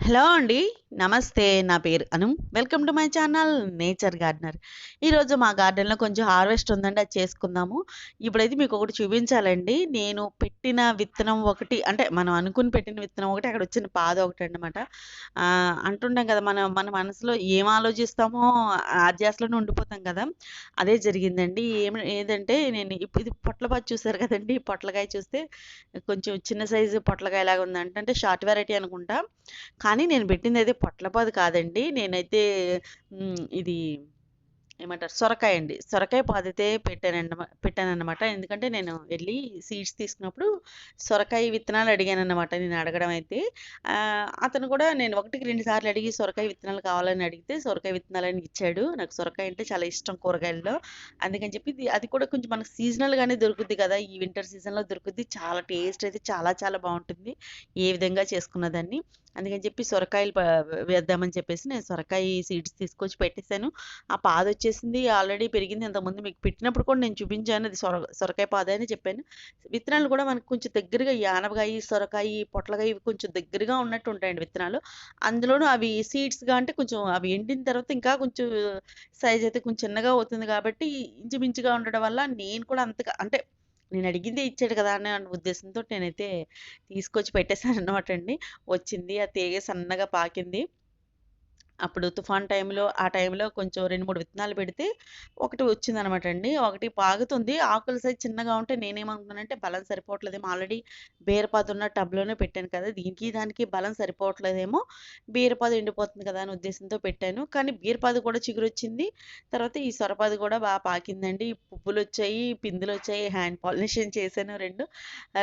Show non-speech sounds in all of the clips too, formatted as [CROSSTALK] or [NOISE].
Hello అండి. నమస్తే. నా పేరు Anu. Welcome to my channel nature gardener. ఈరోజు మా గార్డెన్‌లో కొంచెం హార్వెస్ట్ ఉందండి. అది చేసుకుందాము. ఇప్పుడైతే మీకు ఒకటి చూపించాలండి. నేను పెట్టిన విత్తనం ఒకటి అంటే మనం అనుకుని పెట్టిన విత్తనం ఒకటి, అక్కడ వచ్చిన పాద ఒకటన్నమాట. అనమాట అంటుంటాం కదా! మనం మన మనసులో ఏం ఆలోచిస్తామో ఆ ధ్యాసలోనే ఉండిపోతాం కదా! అదే జరిగిందండి. ఏమి ఏదంటే నేను ఇప్పుడు ఇది పొట్లపాదు చూసారు కదండీ! పొట్లకాయ చూస్తే కొంచెం చిన్న సైజు పొట్లకాయ లాగా ఉంది అంటే షార్ట్ వెరైటీ అనుకుంటా. కానీ నేను పెట్టింది అయితే పొట్లపాదు కాదండి. నేనైతే ఇది ఏమంటారు సొరకాయ అండి. సొరకాయ పాదైతే పెట్టానండి పెట్టానన్నమాట. ఎందుకంటే నేను వెళ్ళి సీడ్స్ తీసుకున్నప్పుడు సొరకాయ విత్తనాలు అడిగానన్నమాట. నేను అడగడం అయితే. అతను కూడా నేను ఒకటికి రెండు సార్లు అడిగి సొరకాయ విత్తనాలు కావాలని అడిగితే సొరకాయ విత్తనాలని ఇచ్చాడు. నాకు సొరకాయ అంటే చాలా ఇష్టం కూరగాయల్లో. అందుకని చెప్పి ఇది అది కూడా కొంచెం మనకు సీజనల్‌గానే దొరుకుద్ది కదా! ఈ వింటర్ సీజన్‌లో దొరుకుద్ది. చాలా టేస్ట్ అయితే చాలా చాలా బాగుంటుంది ఏ విధంగా చేసుకున్న దాన్ని. అందుకని చెప్పి సొరకాయలు వేద్దామని చెప్పేసి నేను సొరకాయ సీడ్స్ తీసుకొచ్చి పెట్టేసాను. ఆ వచ్చేసింది ఆల్రెడీ పెరిగింది. ఇంతకుముందు మీకు పెట్టినప్పుడు కూడా నేను చూపించాను. అది సొర సొరకాయ పాదే అని చెప్పాను. విత్తనాలు కూడా మనకు కొంచెం దగ్గరగా ఈ సొరకాయ పొట్లకాయ ఇవి కొంచెం దగ్గరగా ఉన్నట్టు ఉంటాయండి విత్తనాలు. అందులోనూ అవి సీడ్స్‌గా అంటే కొంచెం అవి ఎండిన తర్వాత ఇంకా కొంచెం సైజ్ అయితే కొంచెం చిన్నగా అవుతుంది కాబట్టి ఇంచుమించుగా ఉండడం వల్ల నేను కూడా అంతగా అంటే నేను అడిగిందే ఇచ్చాడు కదా! అనే ఉద్దేశంతో నేనైతే తీసుకొచ్చి పెట్టేసానన్నమాట అండి. వచ్చింది. ఆ తీగ సన్నగా పాకింది. అప్పుడు తుఫాన్ టైంలో ఆ టైంలో కొంచెం 2, 3 విత్తనాలు పెడితే ఒకటి వచ్చిందనమాట అండి. ఒకటి పాగుతుంది. ఆకుల సైజ్ చిన్నగా ఉంటే నేనేమనుకున్నానంటే బలం సరిపోవట్లేదేమో ఆల్రెడీ బీరపాదు ఉన్న టబ్‌లోనే పెట్టాను కదా! దీనికి దానికి బలం సరిపోవట్లేదేమో బీరపాదు ఎండిపోతుంది కదా! అని ఉద్దేశంతో పెట్టాను. కానీ బీరపాదు కూడా చిగురొచ్చింది. తర్వాత ఈ సొరపాదు కూడా బాగా పాకిందండి. పువ్వులు వచ్చాయి పిందులు వచ్చాయి హ్యాండ్ పాలినేషన్ చేశాను రెండు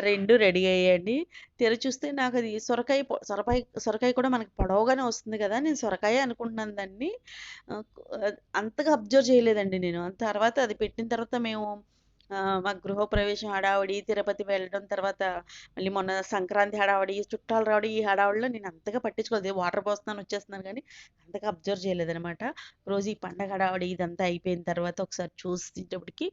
రెండు రెడీ అయ్యాయండి. తెరచూస్తే చూస్తే అది సొరకాయ సొరకాయ సొరపాయ సొరకాయ కూడా మనకి పొడవుగానే వస్తుంది కదా! నేను సొరకాయ అనుకుంటున్నాను దాన్ని. అంతగా అబ్జర్వ్ చేయలేదండి నేను. తర్వాత అది పెట్టిన తర్వాత మేము మా గృహప్రవేశం హడావిడి, తిరుపతి వెళ్ళడం, తర్వాత మళ్ళీ మొన్న సంక్రాంతి హడావిడి, చుట్టాలు రావడం, ఈ హడావడిలో నేను అంతగా పట్టించుకోలేదు. వాటర్ పోస్తున్నాను, వచ్చేస్తున్నాను కానీ అంతగా అబ్జర్వ్ చేయలేదనమాట. రోజు ఈ పండగ హడావిడి ఇదంతా అయిపోయిన తర్వాత ఒకసారి చూసేటప్పటికి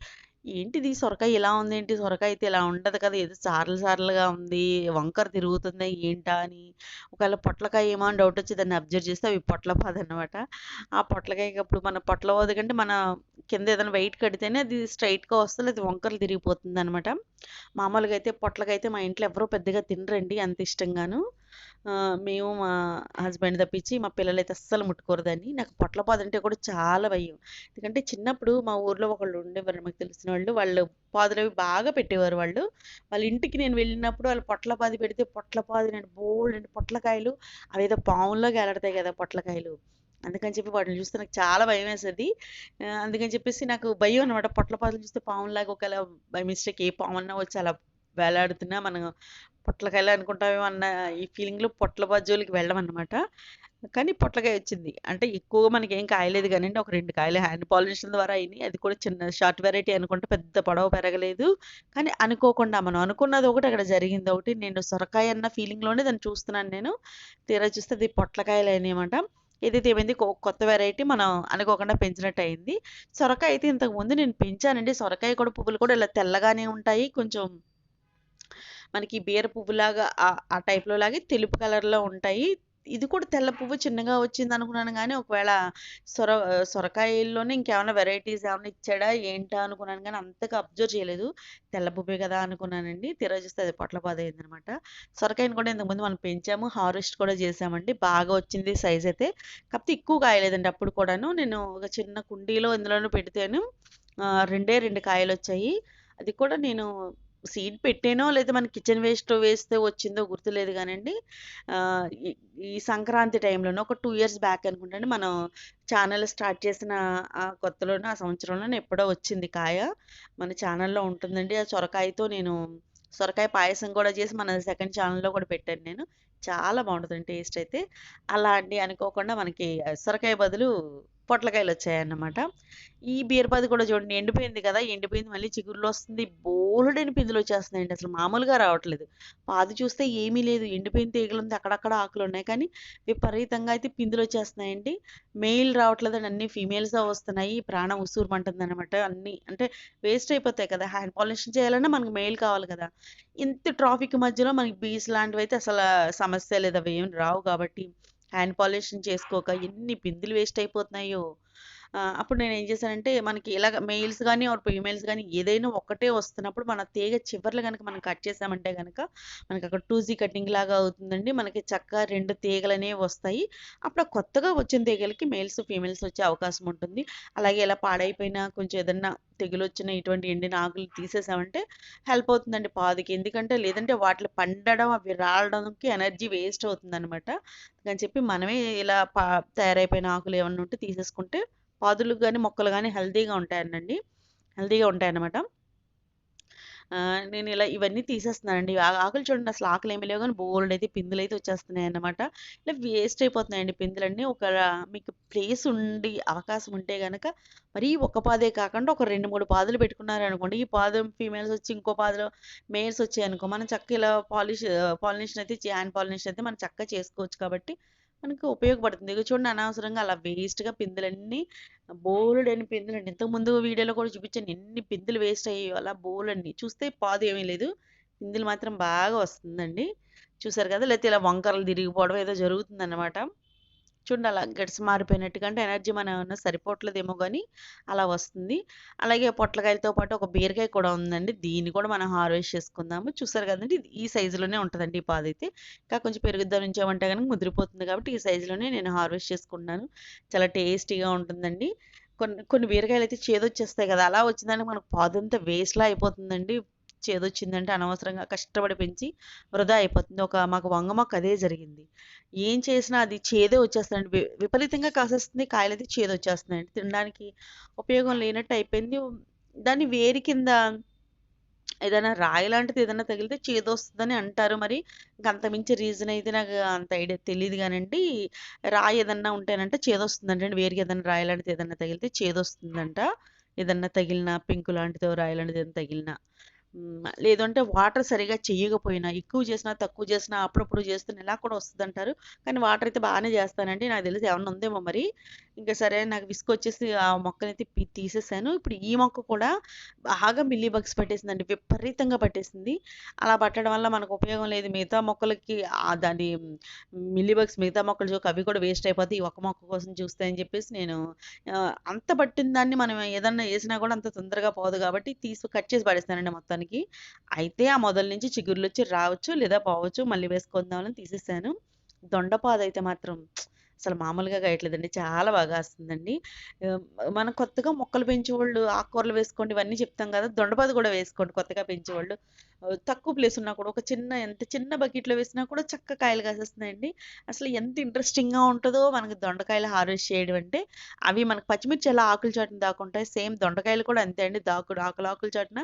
ఏంటిది సొరకాయ ఇలా ఉంది ఏంటి సొరకాయ అయితే ఇలా ఉండదు కదా! ఏదో సార్లు సార్లుగా ఉంది. వంకర తిరుగుతుందా ఏంటా అని ఒకవేళ పొట్లకాయ ఏమో అని డౌట్ వచ్చి దాన్ని అబ్జర్వ్ చేస్తే అవి పొట్ల అనమాట ఆ పొట్లకాయకి అప్పుడు మన పొట్ల కంటే మన కింద ఏదైనా వెయిట్ కడితేనే అది స్ట్రెయిట్‌గా వస్తుంది అది వంకరలు తిరిగిపోతుందనమాట. మామూలుగా అయితే పొట్లకాయ అయితే మా ఇంట్లో ఎవరో పెద్దగా తినరండి అంత ఇష్టంగాను. మేము మా హస్బెండ్ తప్పించి మా పిల్లలైతే అస్సలు ముట్టుకోరు దాన్ని. నాకు పొట్లపాదు అంటే కూడా చాలా భయం. ఎందుకంటే చిన్నప్పుడు మా ఊర్లో ఒకళ్ళు ఉండేవారు మాకు తెలిసిన వాళ్ళు. వాళ్ళు పాదులవి బాగా పెట్టేవారు వాళ్ళు. వాళ్ళ ఇంటికి నేను వెళ్ళినప్పుడు వాళ్ళు పొట్ల పాది పెడితే పొట్ల పాది నేను బోల్డ్ బోలెడన్ని పొట్లకాయలు అవేదో పావుల్లోకి ఎలాడతాయి కదా! పొట్లకాయలు. అందుకని చెప్పి వాటిని చూస్తే నాకు చాలా భయం వేసేది అందుకని చెప్పేసి నాకు భయం అనమాట. పొట్ల పాదులు చూస్తే పావులాగా ఒకవేళ బై మిస్టేక్ ఏ పావున్నా వచ్చి అలా వేలాడుతున్నా మనం పొట్లకాయలు అనుకుంటామేమో అన్న ఈ ఫీలింగ్‌లో పొట్ల జోలికి వెళ్ళమన్నమాట కానీ పొట్లకాయ వచ్చింది. అంటే ఎక్కువగా మనకేం కాయలేదు కానీ ఒక రెండు కాయలు హ్యాండ్ పాలినేషన్ ద్వారా అయినాయి. అది కూడా చిన్న షార్ట్ వెరైటీ అనుకుంటే పెద్ద పొడవ పెరగలేదు. కానీ అనుకోకుండా మనం అనుకున్నది ఒకటి, అక్కడ జరిగింది ఒకటి. నేను సొరకాయ అన్న ఫీలింగ్‌లోనే దాన్ని చూస్తున్నాను నేను. తీరా చూస్తే అది పొట్లకాయలయినాయన్నమాట. ఏదైతే ఏమైంది కొ కొత్త వెరైటీ మనం అనుకోకుండా పెంచినట్టు అయింది. సొరకాయ అయితే ఇంతకుముందు నేను పెంచానండి. సొరకాయ కూడా పువ్వులు కూడా ఇలా తెల్లగానే ఉంటాయి. కొంచెం మనకి బీర పువ్వులాగా ఆ టైప్‌లో లాగే తెలుపు కలర్‌లో ఉంటాయి. ఇది కూడా తెల్ల పువ్వు చిన్నగా వచ్చింది అనుకున్నాను కానీ ఒకవేళ సొర సొరకాయల్లోనే ఇంకేమైనా వెరైటీస్ ఏమైనా ఇచ్చాడా ఏంటా అనుకున్నాను కానీ అంతగా అబ్జర్వ్ చేయలేదు. తెల్ల పువ్వే కదా అనుకున్నానండి. తీరా చూస్తే అది పొట్లపాదు అయిందనమాట. సొరకాయని కూడా ఇంతకుముందు మనం పెంచాము. హార్వెస్ట్ కూడా చేసామండి. బాగా వచ్చింది సైజ్ అయితే. కాకపోతే ఎక్కువ కాయలేదండి అప్పుడు కూడాను. నేను ఒక చిన్న కుండీలో ఇందులోనూ పెడితేను రెండే రెండు కాయలు వచ్చాయి అది కూడా నేను సీడ్ పెట్టానో లేదా మన కిచెన్ వేస్ట్ వేస్తే వచ్చిందో గుర్తులేదు కానండి ఈ సంక్రాంతి టైంలోనే ఒక టూ ఇయర్స్ బ్యాక్ అనుకుంటండి. మనం ఛానల్ స్టార్ట్ చేసిన ఆ కొత్తలోనే ఆ సంవత్సరంలోనే ఎప్పుడో వచ్చింది కాయ. మన ఛానల్లో ఉంటుందండి. ఆ సొరకాయతో నేను సొరకాయ పాయసం కూడా చేసి మన సెకండ్ ఛానల్లో కూడా పెట్టాను నేను. చాలా బావుంటదండి టేస్ట్ అయితే. అలా అండి అనుకోకుండా మనకి సొరకాయ బదులు పొట్లకాయలు వచ్చాయన్నమాట ఈ బీరపాది కూడా చూడండి ఎండిపోయింది కదా ఎండిపోయింది మళ్ళీ చిగురులు వస్తుంది. బోలెడని పిందులు వచ్చేస్తున్నాయండి అసలు మామూలుగా రావట్లేదు. పాది చూస్తే ఏమీ లేదు ఎండిపోయిన తీగలు ఉంది అక్కడక్కడ ఆకులు ఉన్నాయి కానీ విపరీతంగా అయితే పిందులు వచ్చేస్తున్నాయండి మెయిల్ అని అన్ని ఫీమేల్స్గా వస్తున్నాయి. ప్రాణం ఉసూరుమంటుంది అనమాట అన్ని అంటే వేస్ట్ అయిపోతాయి కదా హ్యాండ్ పాలిషన్ చేయాలన్నా మనకి మెయిల్ కావాలి కదా. ఇంత ట్రాఫిక్ మధ్యలో మనకి బీస్ లాంటివి అయితే అసలు సమస్య లేదు అవి ఏం రావు కాబట్టి. హ్యాండ్ పాలిష్ చేసుకోక ఎన్ని బిందులు వేస్ట్ అయిపోతున్నాయో. అప్పుడు నేను ఏం చేశానంటే మనకి ఇలాగ మెయిల్స్ కానీ ఆర్ ఫీమేల్స్ కానీ ఏదైనా ఒక్కటే వస్తున్నప్పుడు మన తీగ చివర్లు కనుక మనం కట్ చేసామంటే కనుక మనకి అక్కడ టూ జీ కటింగ్ లాగా అవుతుందండి. మనకి చక్కగా రెండు తీగలు అనేవి వస్తాయి. అప్పుడు కొత్తగా వచ్చిన తీగలకి మేల్స్ ఫీమేల్స్ వచ్చే అవకాశం ఉంటుంది. అలాగే ఇలా పాడైపోయిన కొంచెం ఏదన్నా తెగులు వచ్చిన ఇటువంటి ఎండిన ఆకులు తీసేసామంటే హెల్ప్ అవుతుందండి పాదుకి. ఎందుకంటే లేదంటే వాటిని పండడం అవి రావడానికి ఎనర్జీ వేస్ట్ అవుతుంది అనమాట అని చెప్పి మనమే ఇలా పా తయారైపోయిన ఆకులు ఏమన్నా ఉంటే తీసేసుకుంటే పాదులు కానీ మొక్కలు కానీ హెల్తీగా ఉంటాయనండి. హెల్తీగా ఉంటాయన్నమాట. నేను ఇలా ఇవన్నీ తీసేస్తున్నానండి. ఆ- ఆకులు చూడండి అసలు ఆకులు ఏమీ లేవు కానీ బోల్డ్ అయితే పిందులు అయితే వచ్చేస్తున్నాయి అన్నమాట ఇలా వేస్ట్ అయిపోతున్నాయండి పిందులన్నీ. ఒక మీకు ప్లేస్ ఉండి అవకాశం ఉంటే కనుక మరీ ఒక పాదే కాకుండా ఒక రెండు మూడు పాదులు పెట్టుకున్నారు అనుకోండి ఈ పాదం ఫీమేల్స్ వచ్చి ఇంకో పాదలో మేల్స్ వచ్చాయి అనుకో మనం చక్క ఇలా పాలిష్ పాలినేషన్ అయితే హ్యాండ్ పాలినేషన్ అయితే మనం చక్కగా చేసుకోవచ్చు కాబట్టి మనకు ఉపయోగపడుతుంది. ఇక చూడండి అనవసరంగా అలా వేస్ట్గా పిందులన్నీ బోలెడని పిందులు అండి ఇంతకుముందు వీడియోలో కూడా చూపించాను. ఎన్ని పిందులు వేస్ట్ అయ్యాయో అలా బోలెడని చూస్తే పాదు ఏమీ లేదు. పిందులు మాత్రం బాగా వస్తుందండి. చూసారు కదా? లేకపోతే ఇలా వంకరలు తిరిగిపోవడం ఏదో జరుగుతుందన్నమాట. చూడండి అలా గట్స్ మారిపోయినట్టుగా అంటే ఎనర్జీ మనం ఏమన్నా సరిపోవట్లేదేమో కానీ అలా వస్తుంది. అలాగే పొట్లకాయలతో పాటు ఒక బీరకాయ కూడా ఉందండి. దీన్ని కూడా మనం హార్వెస్ట్ చేసుకుందాము. చూసారు కదండి ఇది ఈ సైజులోనే ఉంటుందండి ఈ పాద అయితే ఇంకా కొంచెం పెరుగుద్దాం ఉంచామంటే కనుక ముదిరిపోతుంది కాబట్టి ఈ సైజులోనే నేను హార్వెస్ట్ చేసుకుంటున్నాను. చాలా టేస్టీగా ఉంటుందండి. కొన్ని కొన్ని బీరకాయలు అయితే చేదొచ్చేస్తాయి కదా అలా వచ్చిందంటే మనకు పాదంతా వేస్ట్లా అయిపోతుందండి. చేదొచ్చిందంటే అనవసరంగా కష్టపడి పెంచి వృధా అయిపోతుంది. ఒక మాకు వంగ మొక్క అదే జరిగింది. ఏం చేసినా అది చేదే వచ్చేస్తుందండి. విపరీతంగా కాసేస్తుంది కాయలు అయితే చేదు వచ్చేస్తుందండి తినడానికి ఉపయోగం లేనట్టు అయిపోయింది. దాన్ని వేరు కింద ఏదైనా రాయి లాంటిది ఏదైనా తగిలితే చేదొస్తుందని అంటారు. మరి ఇంకా మించి రీజన్ అయితే నాకు అంత ఐడియా తెలియదు కానండి. రాయి ఏదన్నా ఉంటేనంటే చేదొస్తుందంటే వేరుకి ఏదైనా రాయి లాంటిది ఏదన్నా తగిలితే చేదొస్తుందంట. ఏదన్నా తగిలిన పెంకు లాంటిదో రాయి లాంటిది ఏదైనా తగిలినా. లేదంటే వాటర్ సరిగా చెయ్యకపోయినా ఎక్కువ చేసినా తక్కువ చేసినా అప్పుడప్పుడు చేస్తున్నా ఇలా కూడా వస్తుంది అంటారు కానీ వాటర్ అయితే బాగానే చేస్తానండి. నాకు తెలిసి ఏమన్నా ఉందేమో మరి. ఇంకా సరే నాకు విసుకొచ్చేసి ఆ మొక్కనైతే తీసేసాను. ఇప్పుడు ఈ మొక్క కూడా బాగా మిల్లీ బగ్స్ పట్టేసిందండి. విపరీతంగా పట్టేసింది. అలా పట్టడం వల్ల మనకు ఉపయోగం లేదు. మిగతా మొక్కలకి దాని మిల్లీ బగ్స్ మిగతా మొక్కలు చూక అవి కూడా వేస్ట్ అయిపోతాయి. ఈ ఒక్క మొక్క కోసం చూస్తే అని చెప్పేసి నేను అంత పట్టిన దాన్ని మనం ఏదన్నా వేసినా కూడా అంత తొందరగా పోదు కాబట్టి తీసి కట్ చేసి పడేస్తానండి మొత్తానికి అయితే ఆ మొదల నుంచి చిగుర్లు వచ్చి రావచ్చు లేదా పోవచ్చు మళ్ళీ వేసుకుందామని తీసేసాను. దొండపాదు అయితే మాత్రం అసలు మామూలుగా గయట్లేదండి చాలా బాగా వస్తుందండి మనం కొత్తగా మొక్కలు పెంచేవాళ్ళు ఆకుకూరలు వేసుకోండి ఇవన్నీ చెప్తాం కదా దొండపాదు కూడా వేసుకోండి కొత్తగా పెంచేవాళ్ళు. తక్కువ ప్లేస్ ఉన్నా కూడా ఒక చిన్న ఎంత చిన్న బకెట్లో వేసినా కూడా చక్క కాయలు కాసేస్తున్నాయండి. అసలు ఎంత ఇంట్రెస్టింగ్గా ఉంటుందో మనకి దొండకాయలు హార్వెస్ట్ చేయడం అంటే అవి మనకి పచ్చిమిర్చి ఎలా ఆకులు చాటున దాకుంటాయి సేమ్ దొండకాయలు కూడా అంతే అండి. దాకుడు ఆకులు ఆకులు చాటున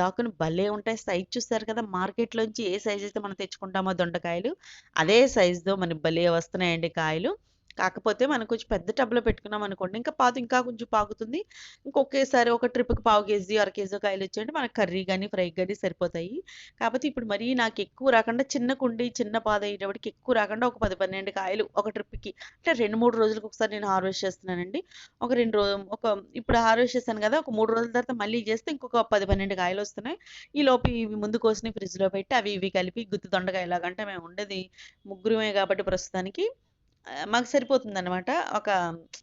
దాకుని భలే ఉంటాయి. సైజ్ చూస్తారు కదా మార్కెట్లోంచి ఏ సైజ్ అయితే మనం తెచ్చుకుంటామో దొండకాయలు అదే సైజుతో మనకి భలే వస్తున్నాయండి కాయలు. కాకపోతే మనం కొంచెం పెద్ద టబ్లో పెట్టుకున్నాం అనుకోండి ఇంకా పాదు ఇంకా కొంచెం పాకుతుంది ఇంకొకేసారి ఒక ట్రిప్కి పావు కేజీ అర కేజీ కాయలు వచ్చేయండి మనకి కర్రీ కానీ ఫ్రై కానీ సరిపోతాయి. కాకపోతే ఇప్పుడు మరీ నాకు ఎక్కువ రాకుండా చిన్న కుండి చిన్న పాద అయ్యేటప్పటికి ఎక్కువ రాకుండా ఒక పది పన్నెండు కాయలు ఒక ట్రిప్కి అంటే రెండు మూడు రోజులకు ఒకసారి నేను హార్వెస్ట్ చేస్తున్నానండి. ఒక రెండు రోజు ఒక ఇప్పుడు హార్వెస్ట్ చేశాను కదా ఒక మూడు రోజుల తర్వాత మళ్ళీ చేస్తే ఇంకొక పది పన్నెండు కాయలు వస్తున్నాయి. ఈ లోపు ఇవి ముందు కోసిన ఫ్రిడ్జ్లో పెట్టి అవి ఇవి కలిపి గుత్తి దొండకాయలాగా అంటే మేము ఉండేది ముగ్గురమే కాబట్టి ప్రస్తుతానికి. మాకు సరిపోతుంది అనమాట ఒక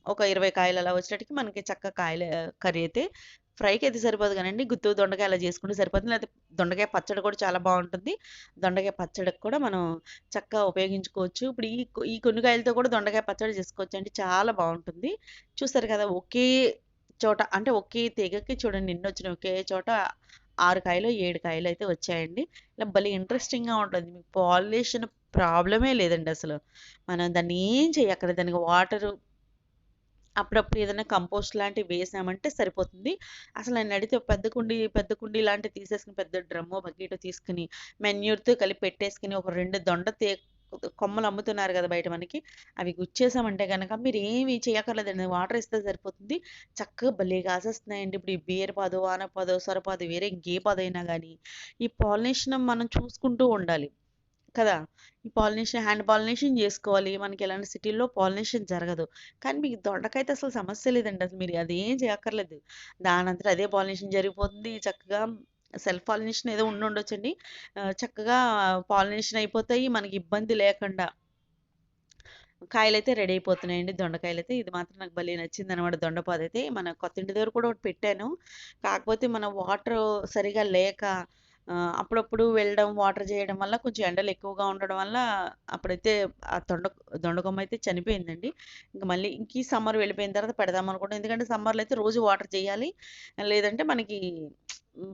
ఒక ఇరవై కాయలు అలా వచ్చేటట్టుకి మనకి చక్క కాయలు కర్రీ అయితే ఫ్రైకి అయితే సరిపోదు కానండి. గుత్తు దొండకాయ అలా చేసుకుంటే సరిపోతుంది. లేకపోతే దొండకాయ పచ్చడి కూడా చాలా బాగుంటుంది. దొండకాయ పచ్చడికి కూడా మనం చక్కగా ఉపయోగించుకోవచ్చు. ఇప్పుడు ఈ ఈ కొన్ని కాయలతో కూడా దొండకాయ పచ్చడి చేసుకోవచ్చు అంటే చాలా బాగుంటుంది. చూస్తారు కదా ఒకే చోట అంటే ఒకే తీగకి చూడండి. నిన్న వచ్చిన ఒకే చోట ఆరు కాయలు ఏడు కాయలు అయితే వచ్చాయండి. ఇలా భలే ఇంట్రెస్టింగ్గా ఉంటుంది. మీకు పాలినేషన్ ప్రాబ్లమే లేదండి అసలు. మనం దాన్ని ఏం చేయక్కర్లేదు దానికి వాటరు అప్పుడప్పుడు ఏదైనా కంపోస్ట్ లాంటివి వేసామంటే సరిపోతుంది. అసలు నేను అడిగితే పెద్ద కుండి పెద్ద కుండి లాంటివి తీసేసుకుని పెద్ద డ్రమ్ము బకెట్ తీసుకుని మెన్యూర్తో కలిపి పెట్టేసుకుని ఒక రెండు దొండ తే కొమ్మలు అమ్ముతున్నారు కదా బయట మనకి. అవి గుచ్చేసామంటే గనక ఏమి చేయక్కర్లేదండి. వాటర్ ఇస్తే సరిపోతుంది. చక్కగా భలే కాసేస్తున్నాయండి. ఇప్పుడు ఈ బీరపాదో, ఆనపదో, సొరపాదో వేరే ఇంకే పాదైనా కానీ ఈ పాలినేషన్ మనం చూసుకుంటూ ఉండాలి. కదా! ఈ పాలినేషన్ హ్యాండ్ పాలినేషన్ చేసుకోవాలి మనకి ఇలాంటి సిటీ‌ల్లో పాలినేషన్ జరగదు. కానీ మీకు దొండకైతే అసలు సమస్య లేదండి. అసలు మీరు అదేం చేయక్కర్లేదు. దానంతట అదే పాలినేషన్ జరిగిపోతుంది. చక్కగా సెల్ఫ్ పాలినేషన్ ఏదో ఉండుండొచ్చండి. ఉండొచ్చండి చక్కగా పాలినేషన్ అయిపోతాయి. మనకి ఇబ్బంది లేకుండా కాయలైతే రెడీ అయిపోతున్నాయండి. దొండకాయలైతే. ఇది మాత్రం నాకు భలే నచ్చింది అనమాట దొండపాదైతే. మన కొత్తింటి దగ్గర కూడా ఒకటి పెట్టాను. కాకపోతే మన వాటర్ సరిగా లేక అప్పుడప్పుడు వెళ్ళడం, వాటర్ చేయడం వల్ల కొంచెం ఎండలు ఎక్కువగా ఉండడం వల్ల అప్పుడైతే ఆ దొండ దొండకొమ్మ అయితే చనిపోయిందండి. ఇంకా మళ్ళీ ఇంక ఈ సమ్మర్ వెళ్ళిపోయిన తర్వాత పెడదాం అనుకుంటాం ఎందుకంటే సమ్మర్‌లో అయితే రోజు వాటర్ చేయాలి. లేదంటే మనకి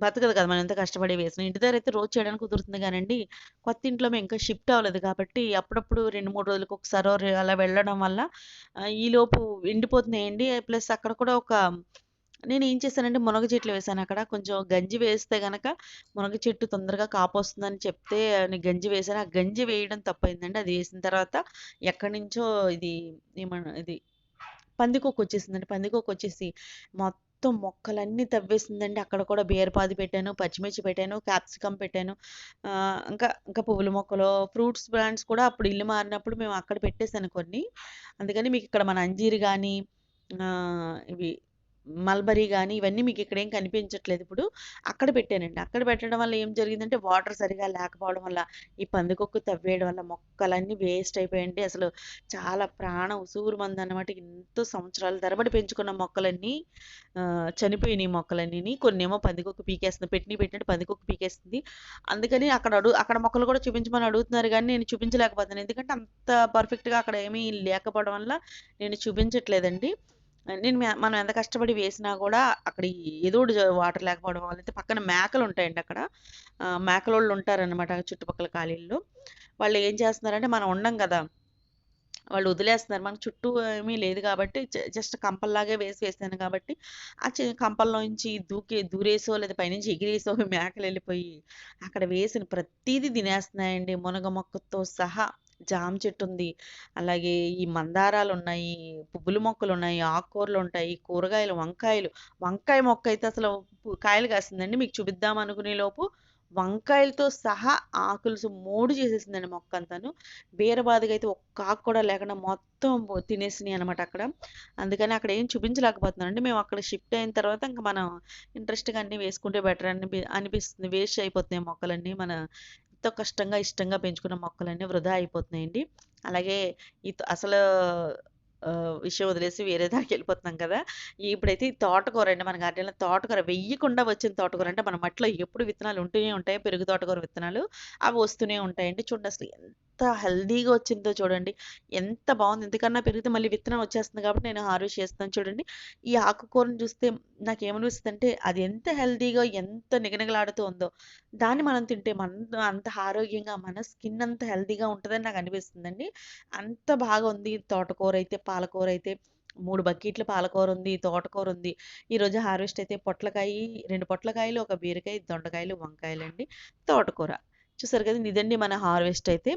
బతకదు కదా! మనం ఎంత కష్టపడి వేసిన ఇంటి దగ్గర అయితే రోజు చేయడానికి కుదురుతుంది కానండి కొత్త ఇంట్లో మేము ఇంకా షిఫ్ట్ అవ్వలేదు కాబట్టి అప్పుడప్పుడు రెండు మూడు రోజులకు ఒకసారి అలా వెళ్ళడం వల్ల ఈలోపు ఎండిపోతున్నాయండి. ప్లస్ అక్కడ కూడా ఒక నేను ఏం చేశానంటే మునగ చెట్లు వేశాను అక్కడ. కొంచెం గంజి వేస్తే గనక మునగ చెట్టు తొందరగా కాపొస్తుందని చెప్తే నేను గంజి వేశాను. ఆ గంజి వేయడం తప్పయిందండి. అది వేసిన తర్వాత ఎక్కడి నుంచో ఇది ఏమన్నా ఇది పందికొక్కొచ్చేసిందండి. పందికొక్కొచ్చేసి మొత్తం మొక్కలన్నీ తవ్వేసిందండి. అక్కడ కూడా బీరపాది పెట్టాను, పచ్చిమిర్చి పెట్టాను, క్యాప్సికమ్ పెట్టాను. ఇంకా ఇంకా పువ్వుల మొక్కలు, ఫ్రూట్స్ ప్లాంట్స్ కూడా అప్పుడు ఇల్లు మారినప్పుడు మేము అక్కడ పెట్టేసాను కొన్ని. అందుకని మీకు ఇక్కడ మన అంజీరు కానీ ఇవి మల్బరీ కానీ ఇవన్నీ మీకు ఇక్కడ ఏం కనిపించట్లేదు ఇప్పుడు. అక్కడ పెట్టానండి. అక్కడ పెట్టడం వల్ల ఏం జరిగిందంటే వాటర్ సరిగా లేకపోవడం వల్ల, ఈ పందికొక్కు తవ్వేయడం వల్ల మొక్కలన్నీ వేస్ట్ అయిపోయాయండి. అసలు చాలా ప్రాణం ఉసూరుమందనమాట. ఎంతో సంవత్సరాల తరబడి పెంచుకున్న మొక్కలన్నీ ఆహ్, చనిపోయినాయి మొక్కలన్నీని. కొన్నేమో పందికొక్కు పీకేస్తుంది. పెట్టిన పెట్టినట్టు పందికొక్కు పీకేస్తుంది. అందుకని అక్కడ అడు అక్కడ మొక్కలు కూడా చూపించమని అడుగుతున్నారు కానీ నేను చూపించలేకపోతున్నాను. ఎందుకంటే అంత పర్ఫెక్ట్‌గా అక్కడ ఏమీ లేకపోవడం వల్ల నేను చూపించట్లేదండి. నేను మనం ఎంత కష్టపడి వేసినా కూడా అక్కడ ఏదో వాటర్ లేకపోవడం వల్ల అయితే పక్కన మేకలుంటాయండి అక్కడ. మేకలోళ్ళు ఉంటారనమాట చుట్టుపక్కల ఖాళీల్లో. వాళ్ళు ఏం చేస్తున్నారంటే మనం ఉండం కదా వాళ్ళు వదిలేస్తున్నారు. మనకు చుట్టూ ఏమీ లేదు కాబట్టి జస్ట్ కంపల్లాగే వేసి వేసాను కాబట్టి, ఆ చి కంపల్లోంచి దూకి దూరేసో లేదా పైనుంచి ఎగిరేసో [LAUGHS] మేకలెళ్ళిపోయి అక్కడ వేసిన ప్రతిదీ తినేస్తున్నాయండి. మునగ మొక్కతో సహా. జామ చెట్టుంది. అలాగే ఈ మందారాలు ఉన్నాయి పువ్వుల మొక్కలు ఉన్నాయి ఆకుకూరలు ఉంటాయి కూరగాయలు, వంకాయలు. వంకాయ మొక్క అయితే అసలు కాయలు కాసిందండి. మీకు చూపిద్దాం అనుకునే లోపు వంకాయలతో సహా ఆకులు మూడు చేసేసిందండి మొక్క అంతాను బీరబాధగా అయితే ఒక్క ఆకు కూడా లేకుండా మొత్తం తినేసినాయి అనమాట అక్కడ. అందుకని అక్కడ ఏం చూపించలేకపోతున్నానండి. మేము అక్కడ షిఫ్ట్ అయిన తర్వాత ఇంకా మనం ఇంట్రెస్ట్‌గా అన్నీ వేసుకుంటే బెటర్ అని అనిపిస్తుంది. వేస్ట్ అయిపోతున్నాయి మొక్కలన్నీ. మన ఎంతో కష్టంగా, ఇష్టంగా పెంచుకున్న మొక్కలన్నీ వృధా అయిపోతున్నాయండి. అలాగే ఈ అసలు విషయం వదిలేసి వేరే దానికి వెళ్ళిపోతున్నాం కదా! ఇప్పుడైతే ఈ తోటకూరండి మన గార్డెన్‌లో తోటకూర వెయ్యకుండా వచ్చిన తోటకూర అంటే మన మట్టిలో ఎప్పుడు విత్తనాలు ఉంటూనే ఉంటాయి. పెరుగు తోటకూర విత్తనాలు. అవి వస్తూనే ఉంటాయండి. చూడండి అసలు ఎంత హెల్దీగా వచ్చిందో చూడండి. ఎంత బాగుంది ఎందుకన్నా పెరిగితే మళ్ళీ విత్తనం వచ్చేస్తుంది కాబట్టి నేను హార్వెస్ట్ చేస్తాను చూడండి. ఈ ఆకుకూరను చూస్తే నాకు ఏమనిపిస్తుంది అంటే అది ఎంత హెల్దీగా ఎంత నిగనిగలాడుతూ ఉందో, దాన్ని మనం తింటే మన అంత ఆరోగ్యంగా మన స్కిన్ అంత హెల్దీగా ఉంటుందని నాకు అనిపిస్తుందండి. అంత బాగా ఉంది తోటకూర అయితే పాలకూర అయితే మూడు బకెట్ల పాలకూరుంది, తోటకూరుంది. ఈరోజు హార్వెస్ట్ అయితే పొట్లకాయ రెండు పొట్లకాయలు, ఒక బీరకాయ, దొండకాయలు, వంకాయలు అండి తోటకూర. చూసారు కదా ఇదండి మన హార్వెస్ట్ అయితే.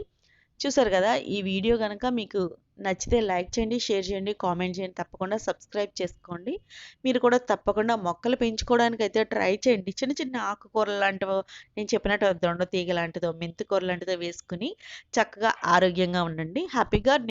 చూసారు కదా ఈ వీడియో కనుక మీకు నచ్చితే లైక్ చేయండి, షేర్ చేయండి, కామెంట్ చేయండి. తప్పకుండా సబ్స్క్రైబ్ చేసుకోండి. మీరు కూడా తప్పకుండా మొక్కలు పెంచుకోవడానికి అయితే ట్రై చేయండి. చిన్న చిన్న ఆకుకూరలు లాంటివో నేను చెప్పినట్టు దొండ తీగ లాంటిదో, మెంతికూర లాంటిదో వేసుకొని చక్కగా ఆరోగ్యంగా ఉండండి. హ్యాపీగా